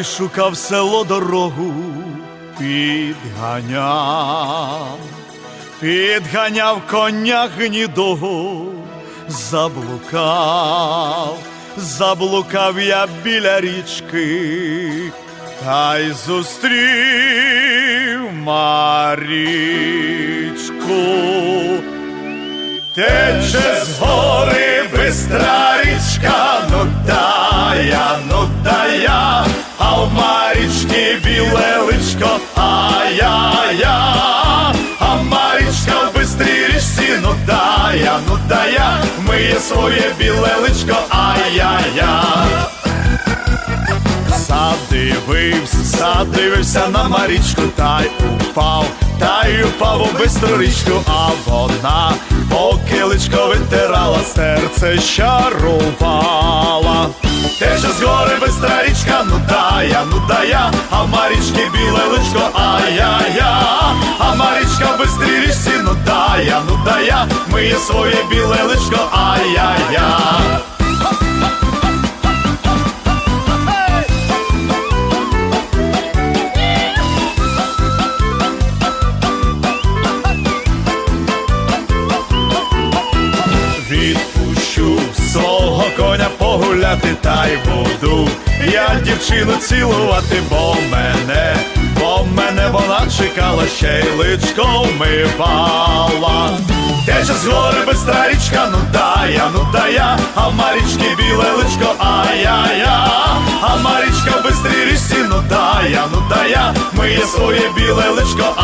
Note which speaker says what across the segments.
Speaker 1: Ой, шукав село дорогу, підганяв, підганяв коня гнідого, заблукав, заблукав я біля річки, та й зустрів Марічку. Тече з гори бистра річка, ну тая, ну тая, а в Марічці біле личко, ай-я-я, а Марічка в бистрій річці, ну тая, ну тая, миє своє біле личко, ай-я-я. Задивився, задивився на Марічку, та й упав, та й упав у бистру річку, а вона поки личко витирала, серце щарувала. Тече з гори бистра річка, ну дая, ну дая, а в Марічки біле личко, ай-я-я, а Марічка в бистрій річці, ну дая, ну да я, миє своє біле личко, ай-я-я. Погуляти та й буду. Я дівчину цілувати, бо мене, бо мене вона чекала, ще й личко вмивала. Тече з гори бистра річка, ну дая, ну дая, а Марічки біле личко, ай-я-я, а Марічка в бистрій річці, ну дая, ну дая, миє своє біле личко,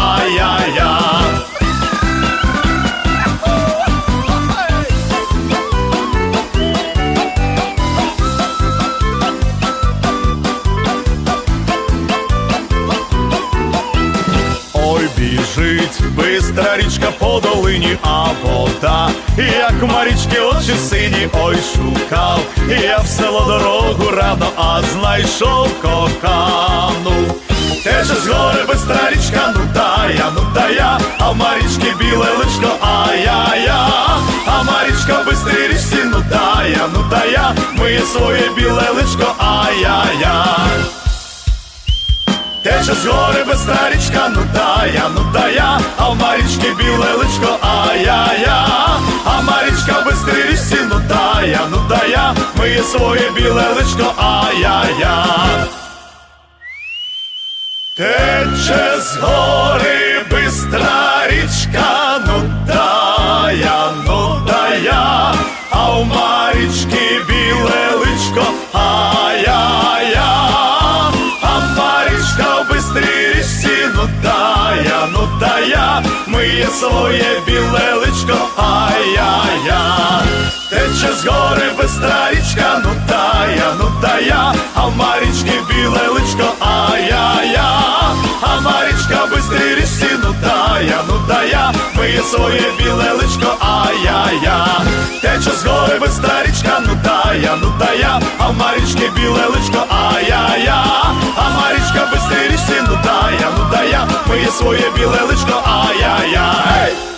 Speaker 1: біжить бистра річка по долині, а вода, як марічки очі сині, ой, шукав, я в село дорогу рано, а знайшов кохану. Тече з гори бистра річка, ну тая, ну тая, а в марічки біле личко, ай-я-я, а марічка в бистрій річці, ну тая, ну тая, миє своє біле личко, ай-я-я. Тече з гори бистра річка, ну я, ну тая, а в Марічки біле личко, а Марічка в бистрій річці, ну тая, ну тая, миє своє біле личко, ай-я-я. Тече з гори миє своє біле личко, ай-я-я. Тече з гори бистра річка, ну тая, ну тая, а в Марічки біле личко, ай-я-я, а Марічка в бистрій річці, ну тая, ну тая, миє своє біле личко, ай-я-я. Тече з гори бистра річка, ну тая, ну тая, а в Марічки біле личко, ай-я-я, а Марічка бистрій річці, ну тая, ну тая, моє своє біле личко, ай-я-я. Гей!